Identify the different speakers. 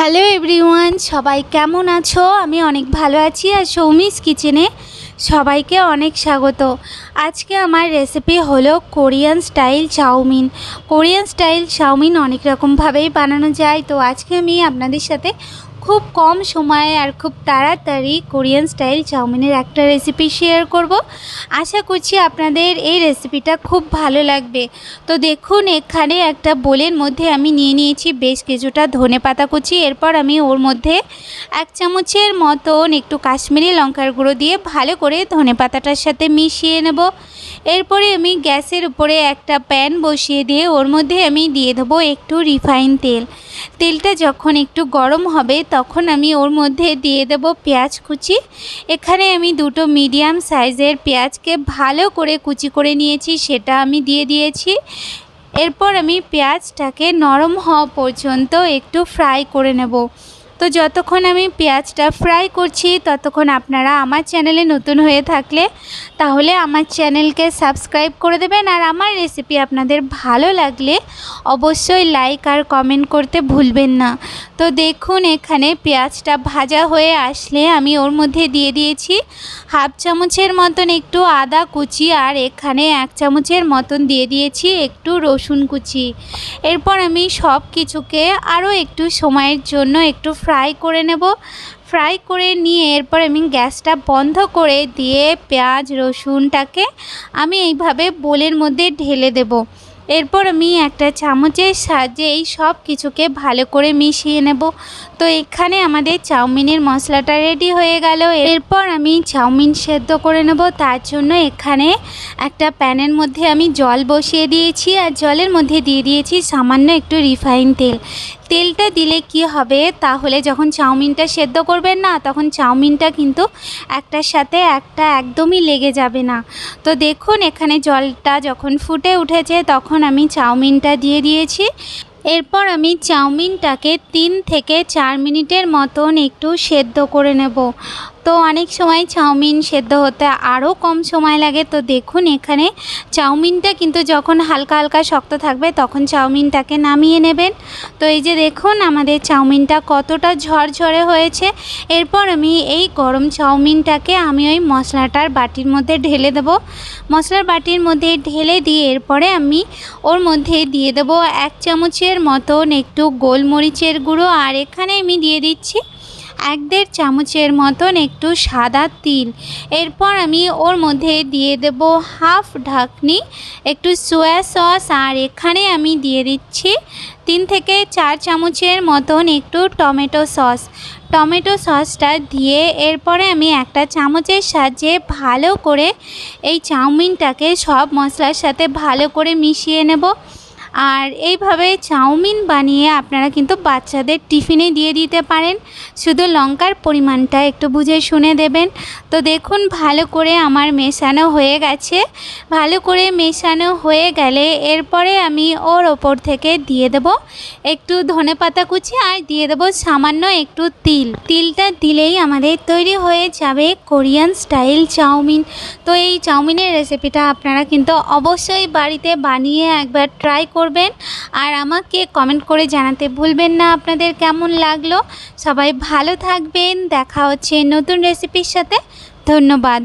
Speaker 1: Hello everyone, সবাই কেমন আছো? আমি অনেক ভালো আছি আর সৌমিস কিচেনে সবাইকে অনেক স্বাগত। আজকে আমার রেসিপি হলো Korean style chow mein. Korean style chow mein অনেক রকমভাবেই বানানো যায়। তো আজকে আমি আপনাদের সাথে খুব কম সময়ে আর খুব তাড়াতাড়ি কোরিয়ান স্টাইল চাউমিনের একটা রেসিপি শেয়ার করব। আশা করছি আপনাদের এই রেসিপিটা খুব ভালো লাগবে। তো দেখুন, এখানে একটা বোলের মধ্যে আমি নিয়ে নিয়েছি বেশ কিছুটা ধনে পাতা কুচি। এরপর আমি ওর মধ্যে এক চামচের মতন একটু কাশ্মীরি লঙ্কার গুঁড়ো দিয়ে ভালো করে ধনে পাতাটার সাথে মিশিয়ে নেব। এরপরে আমি গ্যাসের উপরে একটা প্যান বসিয়ে দিয়ে ওর মধ্যে আমি দিয়ে দেবো একটু রিফাইন তেল। তেলটা যখন একটু গরম হবে তখন আমি ওর মধ্যে দিয়ে দেব পেঁয়াজ কুচি। এখানে আমি দুটো মিডিয়াম সাইজের পেঁয়াজকে ভালো করে কুচি করে নিয়েছি, সেটা আমি দিয়ে দিয়েছি। এরপর আমি পেঁয়াজটাকে নরম হওয়া পর্যন্ত একটু ফ্রাই করে নেব। তো যতক্ষণ আমি পেঁয়াজটা ফ্রাই করছি, ততক্ষণ আপনারা আমার চ্যানেলে নতুন হয়ে থাকলে তাহলে আমার চ্যানেলকে সাবস্ক্রাইব করে দেবেন। আর আমার রেসিপি আপনাদের ভালো লাগলে অবশ্যই লাইক আর কমেন্ট করতে ভুলবেন না। তো দেখুন, এখানে পেঁয়াজটা ভাজা হয়ে আসলে আমি ওর মধ্যে দিয়ে দিয়েছি হাফ চামচের মতন একটু আদা কুচি আর এখানে এক চামচের মতন দিয়ে দিয়েছি একটু রসুন কুচি। এরপর আমি সব কিছুকে আরও একটু সময়ের জন্য একটু ফ্রাই করে নেব। ফ্রাই করে নিয়ে এরপর আমি গ্যাসটা বন্ধ করে দিয়ে পেঁয়াজ, রসুনটাকে আমি এইভাবে বোলের মধ্যে ঢেলে দেবো। এরপর আমি একটা চামচের সাহায্যে এই সব কিছুকে ভালো করে মিশিয়ে নেব। তো এখানে আমাদের চাউমিনের মশলাটা রেডি হয়ে গেল। এরপর আমি চাউমিন সেদ্ধ করে নেব। তার জন্য এখানে একটা প্যানের মধ্যে আমি জল বসিয়ে দিয়েছি আর জলের মধ্যে দিয়ে দিয়েছি সামান্য একটু রিফাইন তেল। তেলটা দিলে কি হবে? তাহলে যখন চাউমিনটা সেদ্ধ করবেন না, তখন চাউমিনটা কিন্তু একটার সাথে একটা একদমই লেগে যাবে না। তো দেখুন এখানে জলটা যখন ফুটে উঠেছে, তখন আমি চাউমিনটা দিয়ে দিয়েছি। এরপর আমি চাউমিনটাকে তিন থেকে চার মিনিটের মতন একটু সেদ্ধ করে নেব। তো অনেক সময় চাউমিন সেদ্ধ হতে আরও কম সময় লাগে। তো দেখুন এখানে চাউমিনটা কিন্তু যখন হালকা হালকা শক্ত থাকবে তখন চাউমিনটাকে নামিয়ে নেবেন। তো এই যে দেখুন আমাদের চাউমিনটা কতটা ঝরঝরে হয়েছে। এরপর আমি এই গরম চাউমিনটাকে আমি ওই মশলাটার বাটির মধ্যে ঢেলে দেব। মশলার বাটির মধ্যে ঢেলে দিয়ে এরপরে আমি ওর মধ্যে দিয়ে দেবো এক চামচের মতন একটু গোলমরিচের গুঁড়ো। আর এখানে আমি দিয়ে দিচ্ছি এক দেড় চামচের মতন একটু সাদা তিল। এরপর আমি ওর মধ্যে দিয়ে দেব হাফ ঢাকনি, একটু সোয়া সস আর এখানে আমি দিয়ে দিচ্ছি তিন থেকে চার চামচের মতন একটু টমেটো সস টমেটো সসটা দিয়ে এরপরে আমি একটা চামচের সাহায্যে ভালো করে এই চাউমিনটাকে সব মশলার সাথে ভালো করে মিশিয়ে নেব। আর এইভাবে চাউমিন বানিয়ে আপনারা কিন্তু বাচ্চাদের টিফিনে দিয়ে দিতে পারেন। শুধু লঙ্কার পরিমাণটা একটু বুঝে শুনে দেবেন। তো দেখুন, ভালো করে আমার মেশানো হয়ে গেছে। ভালো করে মেশানো হয়ে গেলে এরপরে আমি ওর ওপর থেকে দিয়ে দেব একটু ধনে পাতা কুচি আর দিয়ে দেব সামান্য একটু তিল। তিলটা দিলেই আমাদের তৈরি হয়ে যাবে কোরিয়ান স্টাইল চাউমিন। তো এই চাউমিনের রেসিপিটা আপনারা কিন্তু অবশ্যই বাড়িতে বানিয়ে একবার ট্রাই করবেন। আর আমাকে কমেন্ট করে জানাতে ভুলবেন না আপনাদের কেমন লাগল। সবাই ভালো থাকবেন। দেখা হচ্ছে নতুন রেসিপির সাথে। ধন্যবাদ।